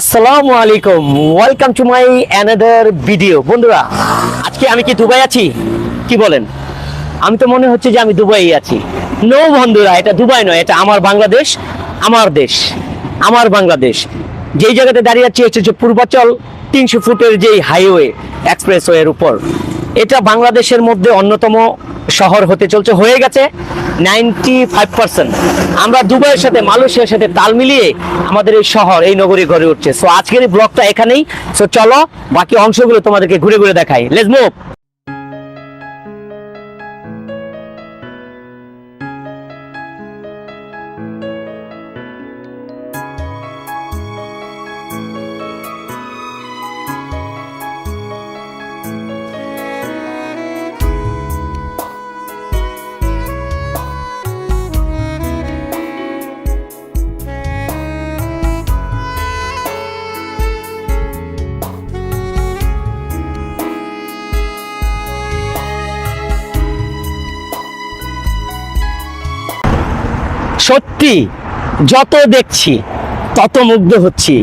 আসসালামু আলাইকুম। Welcome to my another video বন্ধুরা, আজকে আমি কি দুবাই আছি? কি বলেন? আমি তো মনে হচ্ছে যে আমি দুবাই আছি। নো বন্ধুরা, এটা দুবাই নয়, এটা আমার বাংলাদেশ, আমার দেশ, আমার বাংলাদেশ। যেই জায়গাতে দাঁড়িয়ে আছি হচ্ছে যে পূর্বাচল তিনশো ফুটের যেই হাইওয়ে এক্সপ্রেসওয়ের উপর। এটা বাংলাদেশের মধ্যে অন্যতম শহর হতে চলছে, হয়ে গেছে নাইনটি ফাইভ পার্সেন্ট আমরা দুবাইয়ের সাথে, মালয়েশিয়ার সাথে তাল মিলিয়ে আমাদের এই শহর, এই নগরী গড়ে উঠছে। সো আজকের এই ব্লগটা এখানেই। সো চলো, বাকি অংশগুলো তোমাদেরকে ঘুরে ঘুরে দেখাই। লেটস সত্যি যত দেখছি, তত মুগ্ধ হচ্ছি।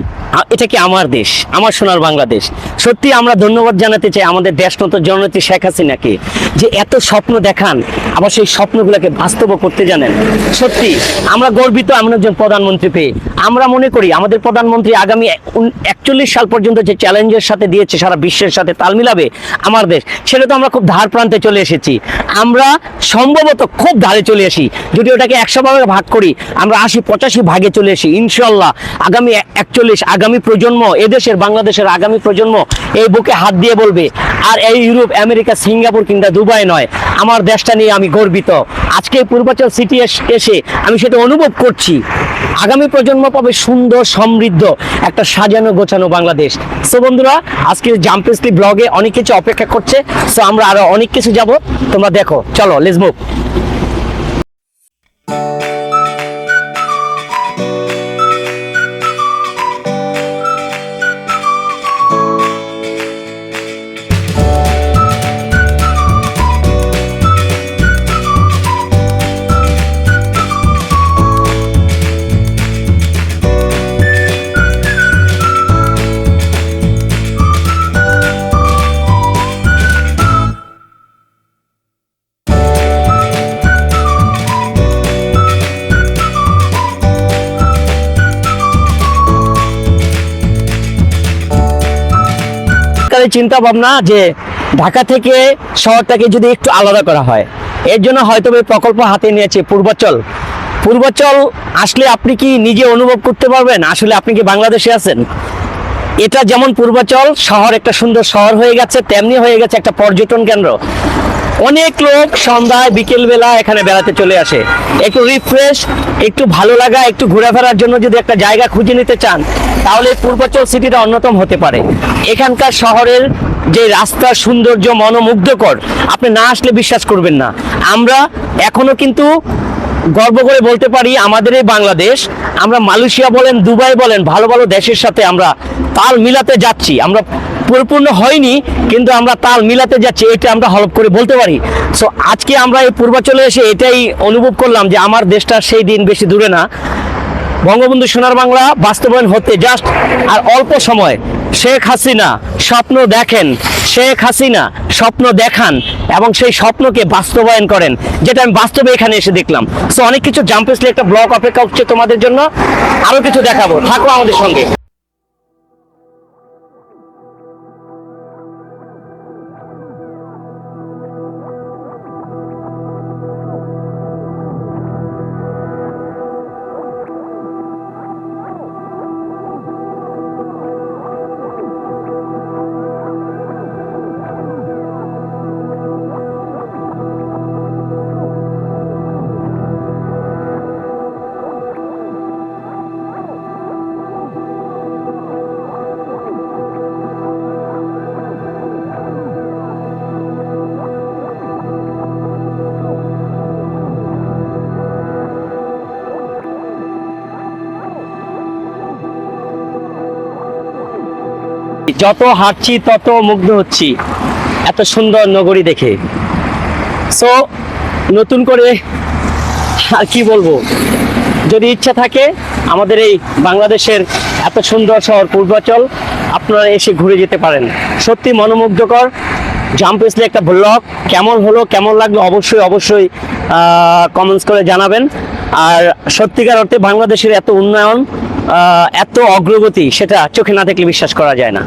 এটা কি আমার দেশ? আমার সোনার বাংলাদেশ। সত্যি আমরা ধন্যবাদ জানাতে চাই আমাদের দেশনত জননেত্রী শেখ হাসিনাকে যে এত স্বপ্ন দেখান, আবার সেই স্বপ্নগুলোকে বাস্তব করতে জানেন। সত্যি আমরা গর্বিত এমন একজন প্রধানমন্ত্রী পেয়ে। আমরা মনে করি আমাদের প্রধানমন্ত্রী আগামী একচল্লিশ সাল পর্যন্ত যে চ্যালেঞ্জের সাথে দিয়েছে সারা বিশ্বের সাথে তাল মিলাবে আমার দেশ, সেটা তো আমরা খুব ধার প্রান্তে চলে এসেছি। আমরা সম্ভবত খুব ধারে চলে আসি। যদি ওটাকে একশো ভাগে ভাগ করি, আমরা আশি, পঁচাশি ভাগে চলে আসি ইনশাল্লাহ আগামী একচল্লিশ, আগামী প্রজন্ম, এদেশের, বাংলাদেশের আগামী প্রজন্ম এই বুকে হাত দিয়ে বলবে, আর এই ইউরোপ, আমেরিকা, সিঙ্গাপুর কিংবা দুবাই নয়, আমার দেশটা নিয়ে আমি গর্বিত। আজকে পূর্বাচল সিটি এসে আমি সেটা অনুভব করছি। আগামী প্রজন্ম পাবে সুন্দর, সমৃদ্ধ একটা সাজানো, গোছানো বাংলাদেশ। সো বন্ধুরা আজকে জাম্পেসলি ব্লগে অনেক কিছু অপেক্ষা করছে। সো আমরা আরও অনেক কিছু যাব। তোমরা দেখো। চলো লেটস মুভ চিন্তা ভাবনা যে ঢাকা থেকে শহরটাকে যদি একটু আলাদা করা হয়। এর জন্য হয়তো এই প্রকল্প হাতে নিয়েছে পূর্বাচল। পূর্বাচল আসলে আপনি কি নিজে অনুভব করতে পারবেন? আসলে আপনি কি বাংলাদেশে আছেন? এটা যেমন পূর্বাচল, শহর একটা সুন্দর শহর হয়ে গেছে, তেমনি হয়ে গেছে একটা পর্যটন কেন্দ্র। অনেক লোক সন্ধ্যায় বিকেল বেলা এখানে বেড়াতে চলে আসে। একটু রিফ্রেশ একটু ভালো লাগা, একটু ঘোরাফেরার জন্য যদি একটা জায়গা খুঁজে নিতে চান, তাহলে পূর্বাচল সিটিটা অন্যতম হতে পারে। এখানকার শহরের যে রাস্তার সৌন্দর্য মনোমুগ্ধকর, আপনি না আসলে বিশ্বাস করবেন না। আমরা এখনও কিন্তু গর্ব করে বলতে পারি, আমাদের এই বাংলাদেশ, আমরা মালয়েশিয়া বলেন, দুবাই বলেন, ভালো ভালো দেশের সাথে আমরা তাল মিলাতে যাচ্ছি। আমরা পরিপূর্ণ হয়নি, কিন্তু আমরা তাল মিলাতে যাচ্ছি, এটা আমরা হলপ করে বলতে পারি। সো আজকে আমরা এই পূর্বাচলে এসে এটাই অনুভব করলাম যে আমার দেশটা সেই দিন বেশি দূরে না। বঙ্গবন্ধু সোনার বাংলা বাস্তবায়ন হতে জাস্ট আর অল্প সময়। শেখ হাসিনা স্বপ্ন দেখেন, শেখ হাসিনা স্বপ্ন দেখান এবং সেই স্বপ্নকে বাস্তবায়ন করেন, যেটা আমি বাস্তবে এখানে এসে দেখলাম। সো অনেক কিছু জাম্পেসলি একটা ব্লগ অপেক্ষা হচ্ছে তোমাদের জন্য। আরও কিছু দেখাবো। থাকো আমাদের সঙ্গে। যত হাঁটছি, তত মুগ্ধ হচ্ছি। এত সুন্দর নগরী দেখে। সো নতুন করে আর কি বলব? যদি ইচ্ছা থাকে, আমাদের এই বাংলাদেশের এত সুন্দর শহর পূর্বাচল, আপনারা এসে ঘুরে যেতে পারেন। সত্যি মনোমুগ্ধকর। জাম্প এসলে একটা ব্লগ কেমন হলো, কেমন লাগল, অবশ্যই অবশ্যই কমেন্টস করে জানাবেন। আর সত্যিকার অর্থে বাংলাদেশের এত উন্নয়ন এত অগ্রগতি, সেটা চোখে না দেখলে বিশ্বাস করা যায় না।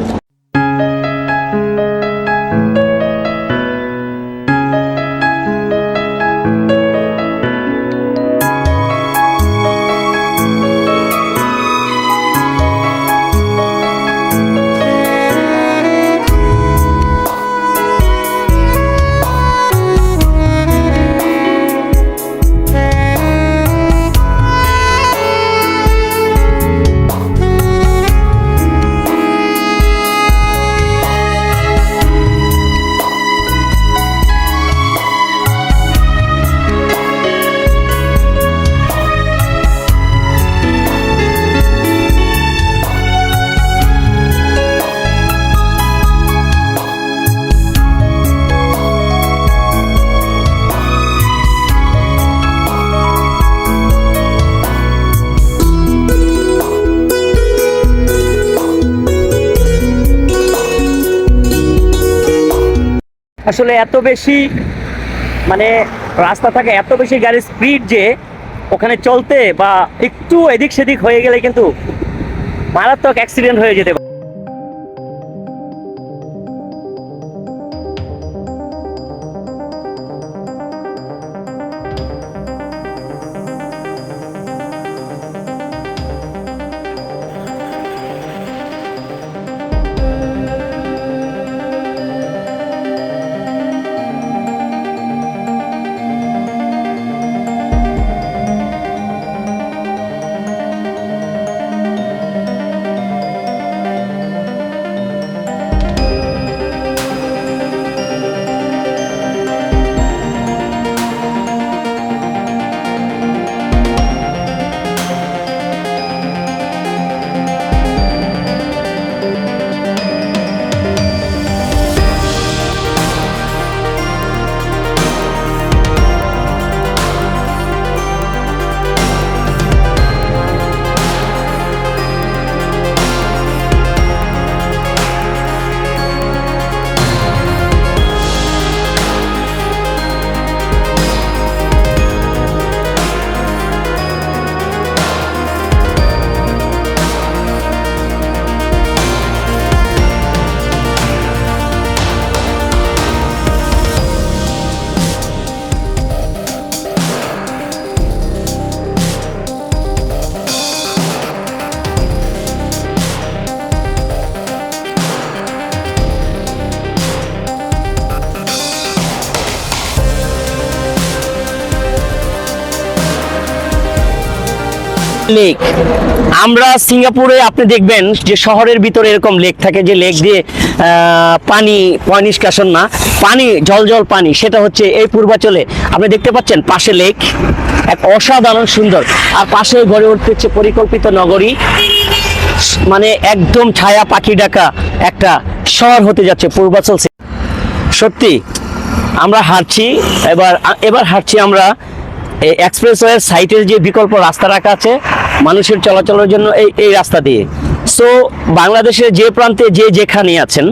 আসলে এত বেশি মানে রাস্তা থাকে, এত বেশি গাড়ির স্পিড যে ওখানে চলতে বা একটু এদিক সেদিক হয়ে গেলে কিন্তু মারাত্মক অ্যাক্সিডেন্ট হয়ে যেতে লেক। আমরা সিঙ্গাপুরে আপনি দেখবেন যে শহরের ভিতরে এরকম লেক থাকে যে লেক দিয়ে পানি নিষ্কাশন না, পানি, জল জল, পানি, সেটা হচ্ছে এই পূর্বাচলে। আপনি দেখতে পাচ্ছেন পাশে লেক, এক অসাধারণ সুন্দর। আর পাশে গড়ে উঠতেছে পরিকল্পিত নগরী। মানে একদম ছায়া পাখি ডাকা একটা শহর হতে যাচ্ছে পূর্বাচল সত্যি, আমরা হাঁটছি, এবার এবার হাঁটছি আমরা এক্সপ্রেসওয়ের সাইটের যে বিকল্প রাস্তা রাখা আছে মানুষের চলাচলের জন্য এই এই রাস্তা দিয়ে। সো বাংলাদেশের যে প্রান্তে যে যেখানে আছেন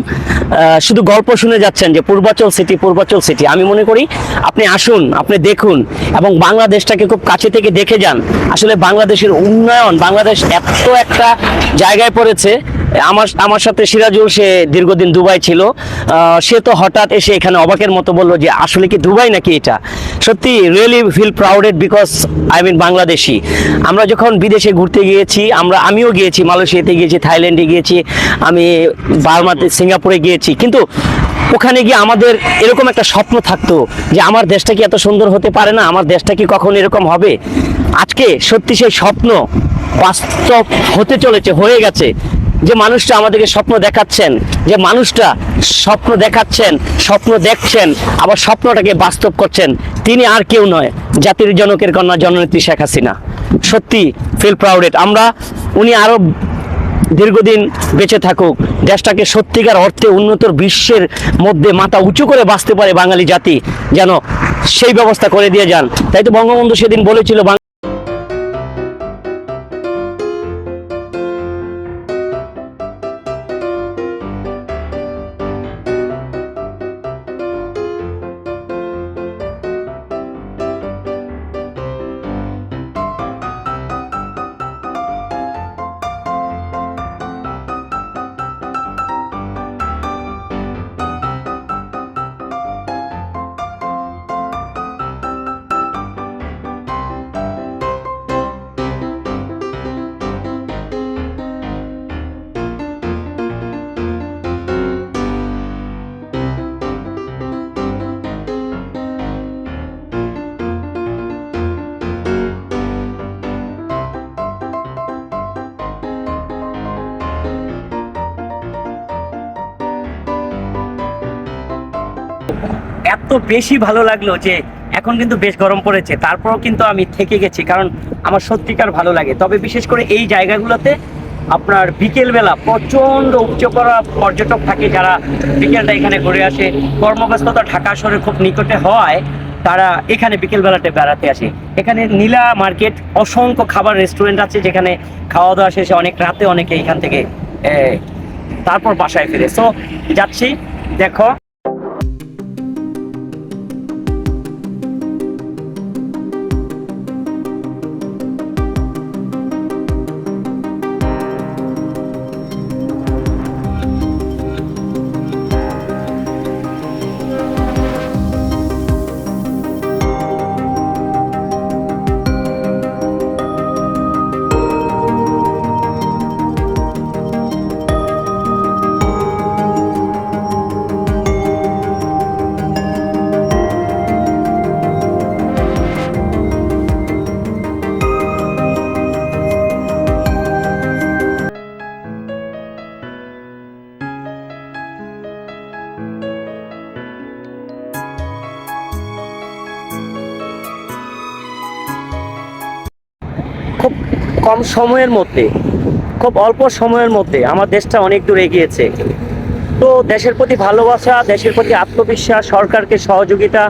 শুধু গল্প শুনে যাচ্ছেন যে পূর্বাচল সিটি পূর্বাচল সিটি আমি মনে করি আপনি আসুন, আপনি দেখুন এবং বাংলাদেশটাকে খুব কাছে থেকে দেখে যান। আসলে বাংলাদেশের উন্নয়ন, বাংলাদেশ এত একটা জায়গায় পড়েছে আমার আমার সাথে সিরাজুল, সে দীর্ঘদিন দুবাই ছিল। সে তো হঠাৎ এসে এখানে অবাকের মতো বলল যে, আসলে কি দুবাই নাকি এটা? সত্যি really feel prouded because I mean Bangladeshi. আমরা যখন বিদেশে ঘুরতে গিয়েছি, আমরা, আমিও গিয়েছি, মালয়েশিয়াতে গিয়েছি, থাইল্যান্ডে গিয়েছি, আমি বার্মাতে, সিঙ্গাপুরে গিয়েছি। কিন্তু ওখানে গিয়ে আমাদের এরকম একটা স্বপ্ন থাকতো যে, আমার দেশটা কি এত সুন্দর হতে পারে না? আমার দেশটা কি কখন এরকম হবে? আজকে সত্যি সেই স্বপ্ন বাস্তব হতে চলেছে, হয়ে গেছে। যে মানুষটা আমাদেরকে স্বপ্ন দেখাচ্ছেন, যে মানুষটা স্বপ্ন দেখাচ্ছেন, স্বপ্ন দেখছেন, আবার স্বপ্নটাকে বাস্তব করছেন, তিনি আর কেউ নয়, জাতির জনকের কন্যা জননেত্রী শেখ হাসিনা। সত্যি ফিল প্রাউডেড আমরা, উনি আরও দীর্ঘদিন বেঁচে থাকুক, দেশটাকে সত্যিকার অর্থে উন্নত বিশ্বের মধ্যে মাথা উঁচু করে বাঁচতে পারে বাঙালি জাতি, যেন সেই ব্যবস্থা করে দিয়ে যান। তাই তো বঙ্গবন্ধু সেদিন বলেছিল বেশি ভালো লাগল যে এখন কিন্তু বেশ গরম পড়েছে, তারপরও কিন্তু আমি থেকে গেছি কারণ আমার সত্যিকার ভালো লাগে। তবে বিশেষ করে এই জায়গাগুলোতে আপনার বিকেলবেলা প্রচণ্ড উপচে করা পর্যটক থাকে যারা বিকেলটা এখানে ঘুরে আসে। কর্মব্যস্ততা ঢাকা শহরে খুব নিকটে হওয়ায় তারা এখানে বিকেলবেলাতে বেড়াতে আসে। এখানে নীলা মার্কেট অসংখ্য খাবার রেস্টুরেন্ট আছে যেখানে খাওয়া দাওয়া শেষে অনেক রাতে অনেকে এখান থেকে তারপর বাসায় ফিরে। সো যাচ্ছি, দেখো সময়ের মধ্যে, খুব অল্প সময়ের মধ্যে আমার দেশটা অনেক দূর এগিয়েছে। তো দেশের প্রতি ভালোবাসা, দেশের প্রতি আত্মবিশ্বাস, সরকারকে সহযোগিতা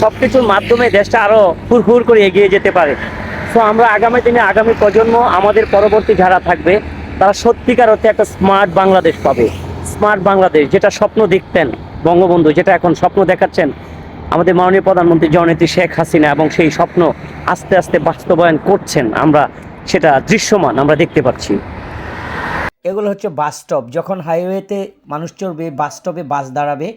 সব কিছুর মাধ্যমে দেশটা আরও হুড় করে এগিয়ে যেতে পারে। তো আমরা আগামী দিনে আগামী প্রজন্ম, আমাদের পরবর্তী যারা থাকবে, তারা সত্যিকার অর্থে একটা স্মার্ট বাংলাদেশ পাবে। স্মার্ট বাংলাদেশ, যেটা স্বপ্ন দেখতেন বঙ্গবন্ধু, যেটা এখন স্বপ্ন দেখাচ্ছেন আমাদের মাননীয় প্রধানমন্ত্রী জননেত্রী শেখ হাসিনা এবং সেই স্বপ্ন আস্তে আস্তে বাস্তবায়ন করছেন আমরা সেটা দৃশ্যমান, আমরা দেখতে পাচ্ছি। এগুলো হচ্ছে বাস স্টপ। যখন হাইওয়েতে মানুষ চড়বে, বাস স্টপে বাস দাঁড়াবে,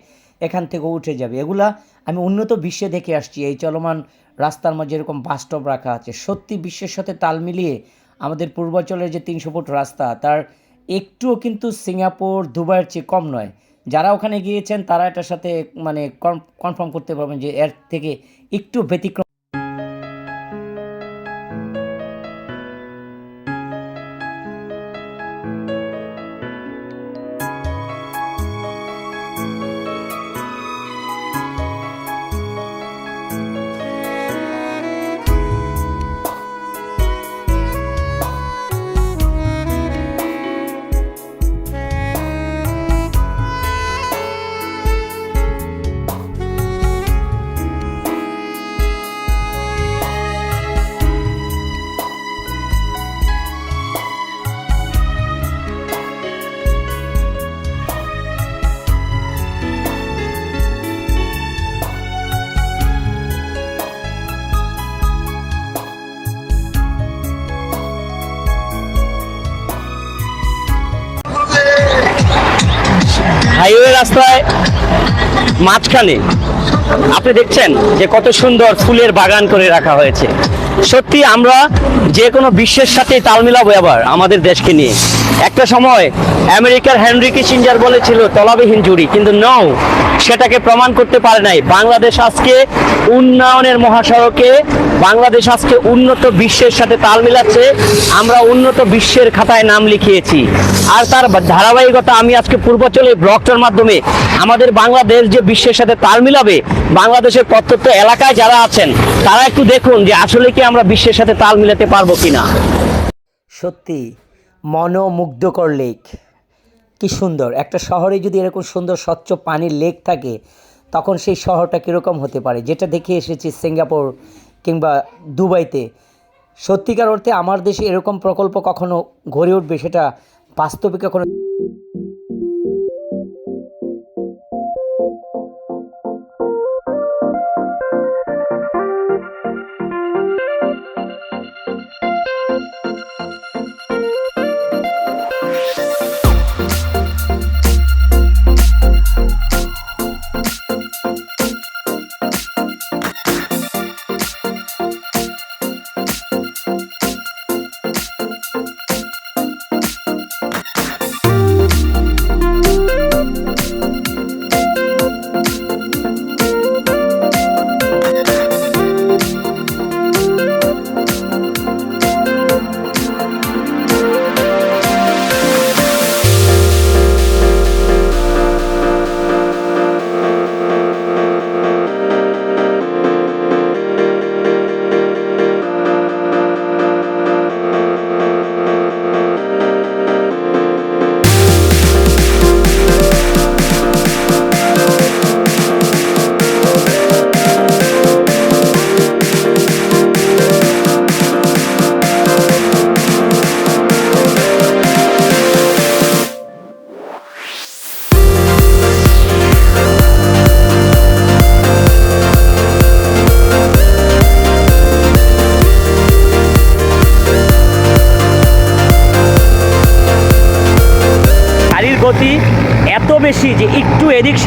এখান থেকে উঠে যাবে। এগুলা আমি উন্নত বিশ্বে দেখে আসছি। এই চলমান রাস্তার মাঝে এরকম বাস স্টপ রাখা আছে, সত্যি বিশ্বের সাথে তাল মিলিয়ে আমাদের পূর্বাঞ্চলের যে তিনশো ফুট রাস্তা, তার একটুও কিন্তু সিঙ্গাপুর, দুবাইয়ের চেয়ে কম নয়। যারা ওখানে গিয়েছেন, তারা এটার সাথে মানে কনফার্ম করতে পারবেন যে এর থেকে একটু ব্যতিক্রম রাস্তায় মাঝখানে আপনি দেখছেন যে কত সুন্দর ফুলের বাগান করে রাখা হয়েছে। সত্যি আমরা যে কোনো বিশ্বের সাথে তাল মিলাবো এবার আমাদের দেশকে নিয়ে। একটা সময় আমেরিকার হেনরি কিসিঞ্জার বলেছিল, তলাবিহীন জুড়ি। কিন্তু নও সেটাকে প্রমাণ করতে পারে নাই। বাংলাদেশ আজকে উন্নয়নের মহাসড়কে, বাংলাদেশ আজকে উন্নত বিশ্বের সাথে তাল মিলাচ্ছে। আমরা উন্নত বিশ্বের খাতায় নাম লিখিয়েছি। আর তার ধারাবাহিকতা আমি আজকে পূর্বাঞ্চলে ব্লকটার মাধ্যমে, আমাদের বাংলাদেশ যে বিশ্বের সাথে তাল মিলাবে, বাংলাদেশের প্রত্যন্ত এলাকায় যারা আছেন, তারা একটু দেখুন যে আসলে কি আমরা বিশ্বের সাথে তাল মিলাতে পারব কিনা। সত্যি মনোমুগ্ধকর লেক। কি সুন্দর। একটা শহরে যদি এরকম সুন্দর স্বচ্ছ পানির লেক থাকে, তখন সেই শহরটা কীরকম হতে পারে? যেটা দেখে এসেছি সিঙ্গাপুর কিংবা দুবাইতে। সত্যিকার অর্থে আমার দেশে এরকম প্রকল্প কখনো গড়ে উঠবে সেটা বাস্তবে কখনো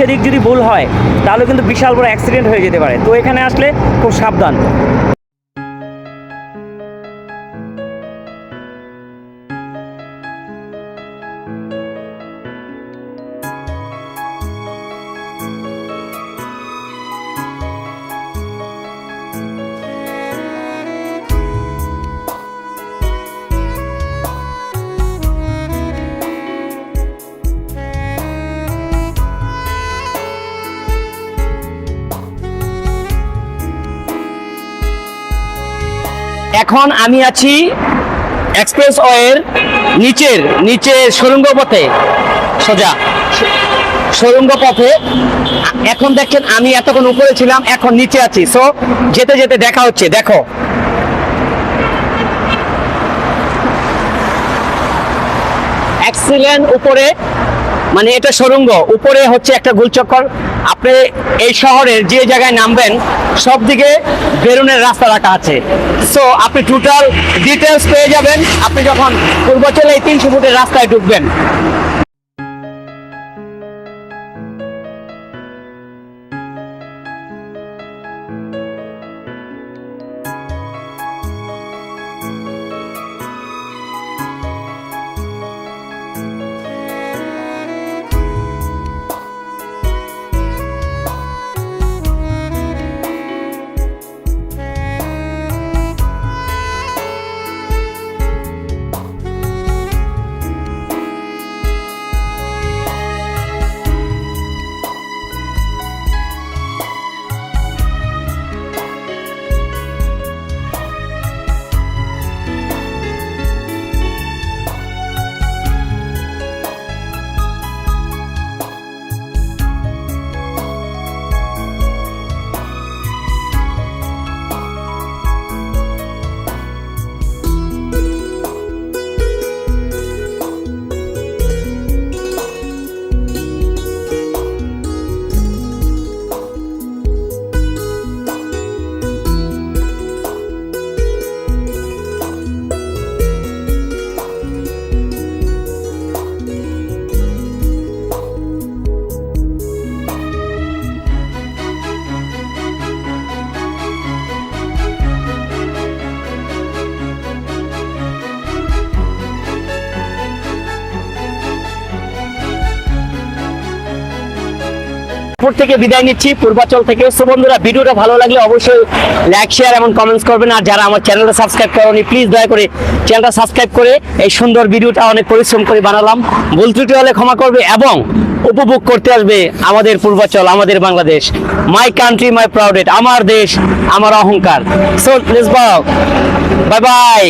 সেদিক যদি ভুল হয়, তাহলে কিন্তু বিশাল বড় অ্যাক্সিডেন্ট হয়ে যেতে পারে। তো এখানে আসলে খুব সাবধান। এখন আমি আছি এক্সপ্রেস ওয়ের নিচের নিচে সুরঙ্গ পথে সোজা। সুরঙ্গ পথে এখন দেখেন আমি এতক্ষণ উপরে ছিলাম, এখন নিচে আছি। সো যেতে যেতে দেখা হচ্ছে, দেখো। এক্সিলেন্ট উপরে। মানে এটা সুরঙ্গ উপরে হচ্ছে একটা গোলচক্কর। আপনি এই শহরের যে জায়গায় নামবেন, সব দিকে বেরুনের রাস্তা রাখা আছে। সো আপনি টোটাল ডিটেলস পেয়ে যাবেন। আপনি যখন পূর্বাচলে এই তিনশো ফুটের রাস্তায় ঢুকবেন পুর থেকে বিদায় নিচ্ছি। পূর্বাচল থেকে সো বন্ধুরা, ভিডিওটা ভালো লাগলে অবশ্যই লাইক শেয়ার এবং কমেন্টস করবেন। আর যারা আমার চ্যানেলটা সাবস্ক্রাইব করেনি প্লিজ দয়া করে চ্যানেলটা সাবস্ক্রাইব করে এই সুন্দর ভিডিওটা অনেক পরিশ্রম করে বানালাম। ভুল ত্রুটি হলে ক্ষমা করবে এবং উপভোগ করতে আসবে আমাদের পূর্বাচল, আমাদের বাংলাদেশ। মাই কান্ট্রি মাই প্রাউডেড আমার দেশ, আমার অহংকার। So let's bye bye